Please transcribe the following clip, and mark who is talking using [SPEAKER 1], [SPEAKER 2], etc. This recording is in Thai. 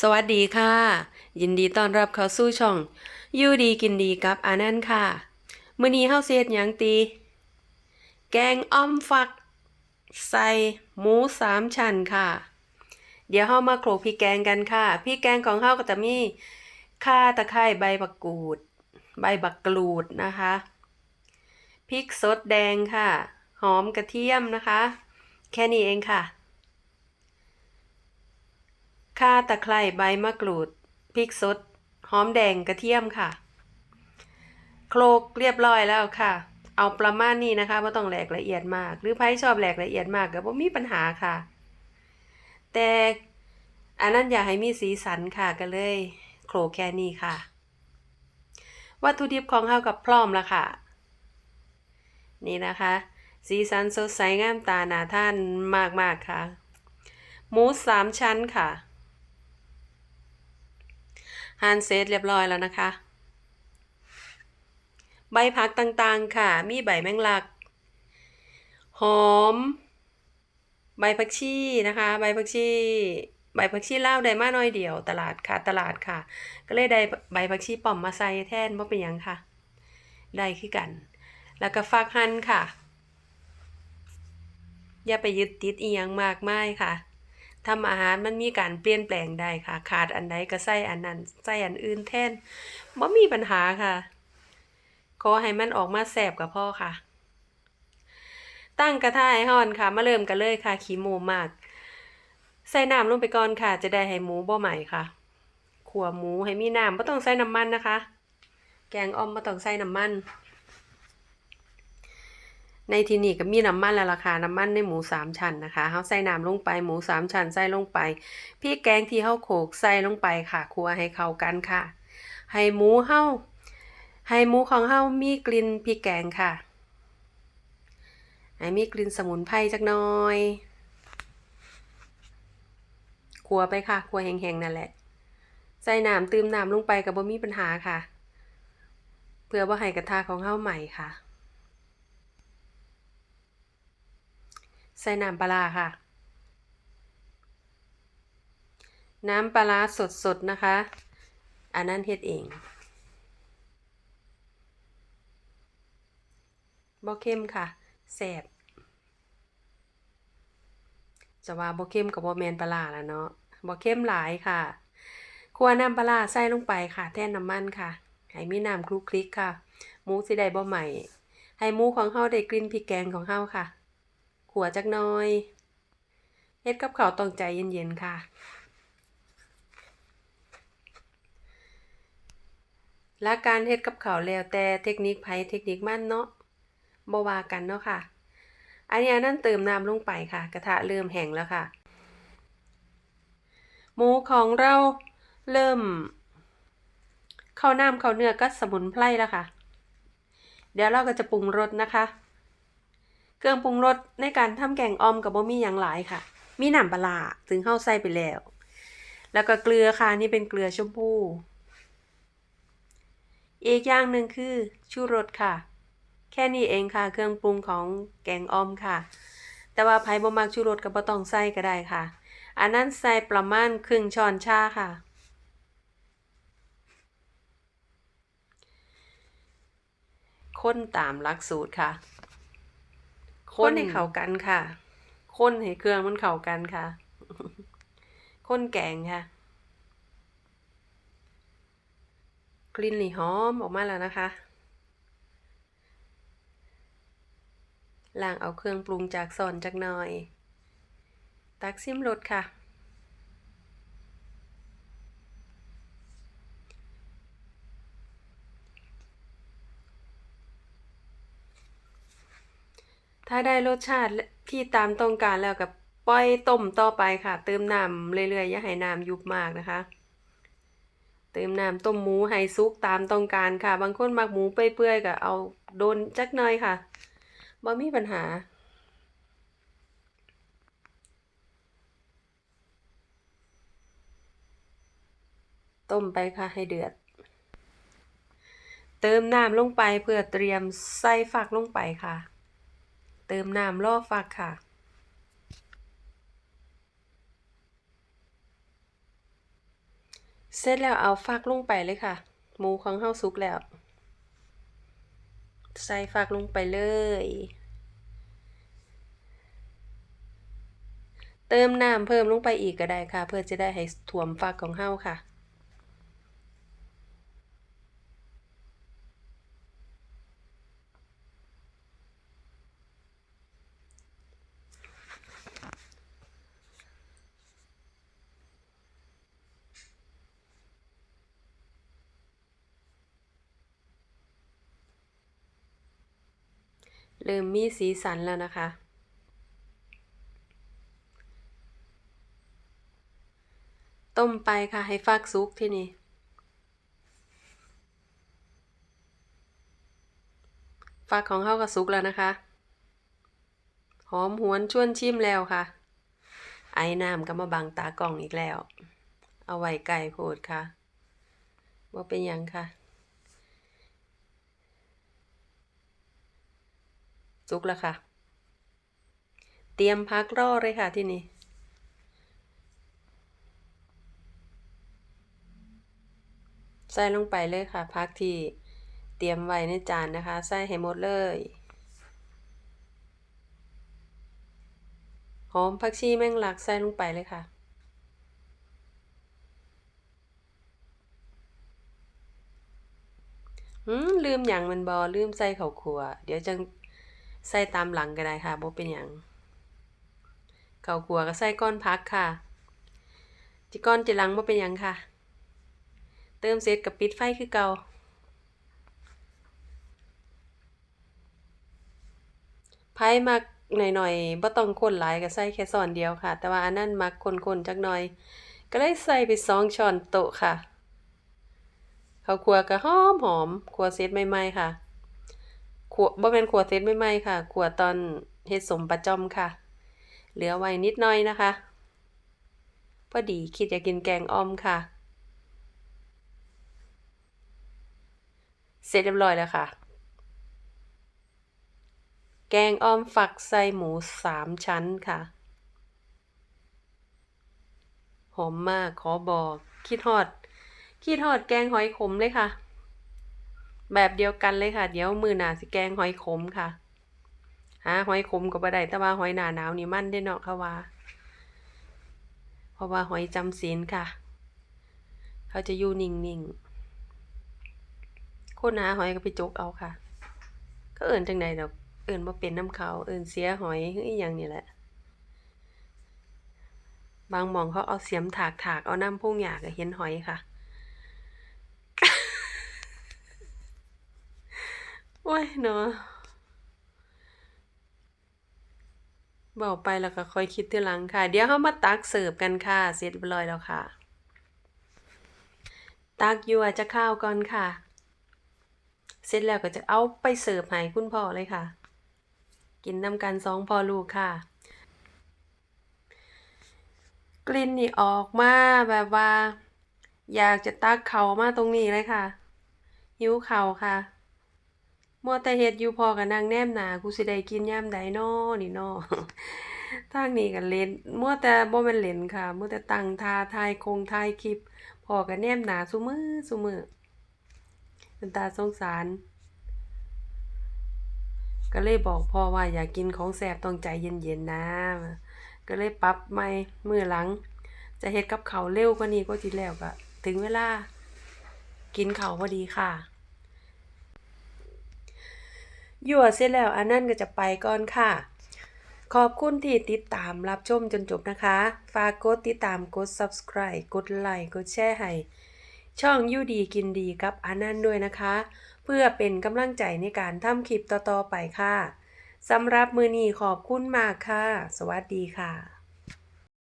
[SPEAKER 1] สวัสดีค่ะ ยินดีต้อนรับเข้าสู่ช่องยูดีกินดีกับอานันค่ะ มื้อนี้เฮาสิเฮ็ดหยังตี แกงอ้อมฟัก ใส่หมูสามชั้นค่ะ เดี๋ยวเฮามาโขลกพริกแกงกันค่ะพริกแกงของเฮาก็จะมีข่าตะไคร้ใบบักกูด ใบบักกรูดนะคะพริกสดแดงค่ะ หอมกระเทียมนะคะ แค่นี้เองค่ะ ข่าตะไคร้ใบมะกรูดพริกสดหอมแดงกระเทียมค่ะ โคลกเรียบร้อยแล้วค่ะ เอาประมาณนี้นะคะไม่ต้องแหลกละเอียดมาก หรือใครชอบแหลกละเอียดมากก็บ่มีปัญหาค่ะ แต่อันนั้นอยากให้มีสีสันค่ะก็เลยโคลกแค่นี้ค่ะ วัตถุดิบของเฮากับพร้อมแล้วค่ะ นี่นะคะ สีสันสดใสงามตาหนาท่านมากๆค่ะ หมูสามชั้นค่ะ หั่นเสร็จเรียบร้อยแล้วนะคะ ใบผักต่างๆค่ะ มีใบแมงลัก หอม ใบผักชีนะคะ ใบผักชีใบผักชีเลาได้มาหน่อยเดียว ตลาดค่ะตลาดค่ะ ก็เลยได้ใบผักชีป่อมมาใส่แทนว่าเป็นยังค่ะ ได้คือกัน แล้วก็ฟักหั่นค่ะ อย่าไปยึดติดเอียงมากมายค่ะ ทำอาหารมันมีการเปลี่ยนแปลงได้ค่ะ ขาดอันใดก็ใส่อันนั้นใส่อันอื่นแทนบ่มีปัญหาค่ะขอให้มันออกมาแซ่บกับพ่อค่ะ ตั้งกระทะให้ร้อนค่ะ มาเริ่มกันเลยค่ะ ขี้หมูมาก ใส่น้ำลงไปก่อนค่ะ จะได้ให้หมูบ่ใหม่ค่ะขัวหมูให้มีน้ำบ่ต้องใส่น้ำมันนะคะ แกงอ่อมบ่ต้องใส่น้ำมัน ในที่นี้ก็มีน้ำมันแล้วล่ะค่ะน้ำมันในหมูสามชั้นนะคะเขาใส่น้ำลงไปหมูสามชั้นใส่ลงไปพริกแกงที่เขาโขลกใส่ลงไปค่ะครัวให้เข้ากันค่ะ ให้หมูเฮาให้หมูของเฮามีกลิ่นพริกแกงค่ะให้มีกลิ่นสมุนไพรจักหน่อยขัวไปค่ะขัวแห้งๆนั่นแหละ ใส่น้ำตืมน้ำลงไปก็บ่มีปัญหาค่ะ เพื่อบ่าให้กระทะของเฮาใหม่ค่ะ ใส่น้ำปลาค่ะ น้ำปลาสดๆนะคะ อันนั้นเฮ็ดเองบ่เข้มค่ะแซ่บจะว่าบ่เข้มกับบ่แมนปลาแล้วเนาะบ่เข้มหลายค่ะคั่วน้ำปลาร้าใส่ลงไปค่ะ แทนน้ำมันค่ะ ให้มีน้ำคลุกคลิกค่ะหมูสิได้บ่ใหม่ ให้หมูของเฮาได้กลิ่นพริกแกงของเฮาค่ะ ขัวจักหน้อยเฮ็ดกับข้าวต้องใจเย็นๆค่ะและการเฮ็ดกับข้าวแล้วแต่เทคนิคไผเทคนิคมันเนาะบ่ว่ากันเนาะค่ะ อันนี้นนั้นเติมน้ำลงไปค่ะ กระทะเริ่มแห้งแล้วค่ะ หมูของเราเริ่ม เข้าน้ำเข้าเนื้อก็สมุนไพรแล้วค่ะ เดี๋ยวเราก็จะปรุงรสนะคะ เครื่องปรุงรสในการทำแกงออมกับบ่มีอย่างหลายค่ะ มีน้ำปลาถึงเข้าใส่ไปแล้ว แล้วก็เกลือค่ะนี่เป็นเกลือชมพูอีกอย่างหนึ่งคือชูรสค่ะ แค่นี้เองค่ะเครื่องปรุงของแกงออมค่ะ แต่ว่าไผ่บ่มักชูรสก็บ่ต้องใส่ก็ได้ค่ะ อันนั้นใส่ประมาณครึ่งช้อนชาค่ะคนตามหลักสูตรค่ะ คนให้เข้ากันค่ะ คนให้เครื่องมันเข้ากันค่ะ คนแกงค่ะ กลิ่นนี่หอมออกมาแล้วนะคะล้างเอาเครื่องปรุงจากซอนจากหน่อย ตักซิมรสค่ะ ถ้าได้รสชาติที่ตามต้องการแล้วกับปล่อยต้มต่อไปค่ะ เติมน้ำเรื่อยๆอย่าให้น้ำยุบมากนะคะ เติมน้ำต้มหมูให้สุกตามต้องการค่ะ บางคนมักหมูเปื่อยๆก็เอาโดนจักหน่อยค่ะบ่มีปัญหาต้มไปค่ะให้เดือด เติมน้ำลงไปเพื่อเตรียมใส่ฝักลงไปค่ะ เติมน้ำล่อฟักค่ะ เสร็จแล้วเอาฟักลงไปเลยค่ะ หมูของเฮาสุกแล้ว ใส่ฟักลงไปเลย เติมน้ำเพิ่มลงไปอีกก็ได้ค่ะ เพื่อจะได้ให้ถ่วมฟักของเฮาค่ะ เริ่มมีสีสันแล้วนะคะ ต้มไปค่ะให้ฟักซุกที่นี่ ฟักของเข้าก็สุกแล้วนะคะ หอมหวนชวนชิมแล้วค่ะ ไอ้น้ำก็มาบังตากล่องอีกแล้ว เอาไว้ไก่โพดค่ะว่าเป็นยังค่ะ สุกแล้วค่ะ เตรียมพักรอเลยค่ะที่นี่ใส่ลงไปเลยค่ะ พักที่เตรียมไว้ในจานนะคะ ใส่ให้หมดเลยหอมผักชีแมงลักใส่ลงไปเลยค่ะ อืมลืมอย่างมันบอลืมใส่ข้าวคั่วเดี๋ยวจัง ใส่ตามหลังก็ได้ค่ะบ่เป็นหยังข้าวคั่วก็ใส่ก้อนพักค่ะ จิก้อนจิหลังบ่เป็นหยังค่ะ เติมเสร็จกับปิดไฟคือเก่าไผ่มักหน่อยๆบ่ต้องคนหลายก็ใส่แค่ช้อนเดียวค่ะ แต่ว่าอันนั้นมักคนๆจักหน่อย ก็เลยใส่ไปสองช้อนโต๊ะค่ะข้าวคั่วก็หอมหอมคั่วเสร็จใหม่ๆค่ะ คั่วบ่แม่นคั่วเสร็จใหมค่ะคั่วตอนเฮ็ดสมประจอมค่ะ เหลือไว้นิดหน่อยนะคะพอดีคิดจะกินแกงอ่อมค่ะ เสร็จเรียบร้อยแล้วค่ะ แกงอ่อมฝักใส่หมูสามชั้นค่ะ หอมมากขอบอกคิดฮอด คิดฮอดแกงหอยขมเลยค่ะ แบบเดียวกันเลยค่ะ เดี๋ยวมือหนาสิแกงหอยขมค่ะ หาหอยขมก็บ่ได้แต่ว่าหอยหนาหนาวนี่มั่นได้เนาะค่ะว่า เพราะว่าหอยจำศีลค่ะ เขาจะอยู่นิ่งๆคนหาหอยก็ไปจกเอาค่ะ ก็เอิ่นจังใดดอก เอิ่นบ่เป็นน้ำเขาเอิ่นเสียหอยคืออีหยังนี่แหละ บางมองเขาเอาเสียมถากๆเอาน้ำพุ่งหยากเห็นหอยค่ะ โอ้ยเนาะเว้าไปแล้วก็ค่อยคิดทีหลังค่ะ เดี๋ยวเรามาตักเสิร์ฟกันค่ะ เสร็จเรียบร้อยแล้วค่ะ ตักยัวจะข้าวก่อนค่ะ เสร็จแล้วก็จะเอาไปเสิร์ฟให้คุณพ่อเลยค่ะ กินนำกันสองพ่อลูกค่ะ กลิ่นนี่ออกมาแบบว่า อยากจะตักเขามาตรงนี้เลยค่ะ หิวเข้าค่ะ มัวแต่เฮ็ดอยู่พอก็นั่งแนมหนากูสิได้กินยามใดน้อนี่น้อทางนี้ก็เล่นมัวแต่บ่แม่นเล่นค่ะมัวแต่ตั้งท่าถ่ายคงถ่ายคลิปพอก็แนมหนาซุมือซุมือเป็นตาสงสาร ก็เลยบอกพ่อว่าอยากกินของแซ่บต้องใจเย็นๆนะ ก็เลยปรับใหม่มือหลัง จะเฮ็ดกับเขาเร็วกว่านี้กว่าที่แล้วก็ถึงเวลา กินเขาพอดีค่ะ ยั่วเสร็จแล้วอันนั้นก็จะไปก่อนค่ะ ขอบคุณที่ติดตามรับชมจนจบนะคะ ฝากกดติดตามกด subscribe กดไลค์กดแชร์ให้ช่องยูดีกินดีกับอันนั้นด้วยนะคะ เพื่อเป็นกำลังใจในการทำคลิปต่อๆไปค่ะสำหรับมือนี้ขอบคุณมากค่ะ สวัสดีค่ะ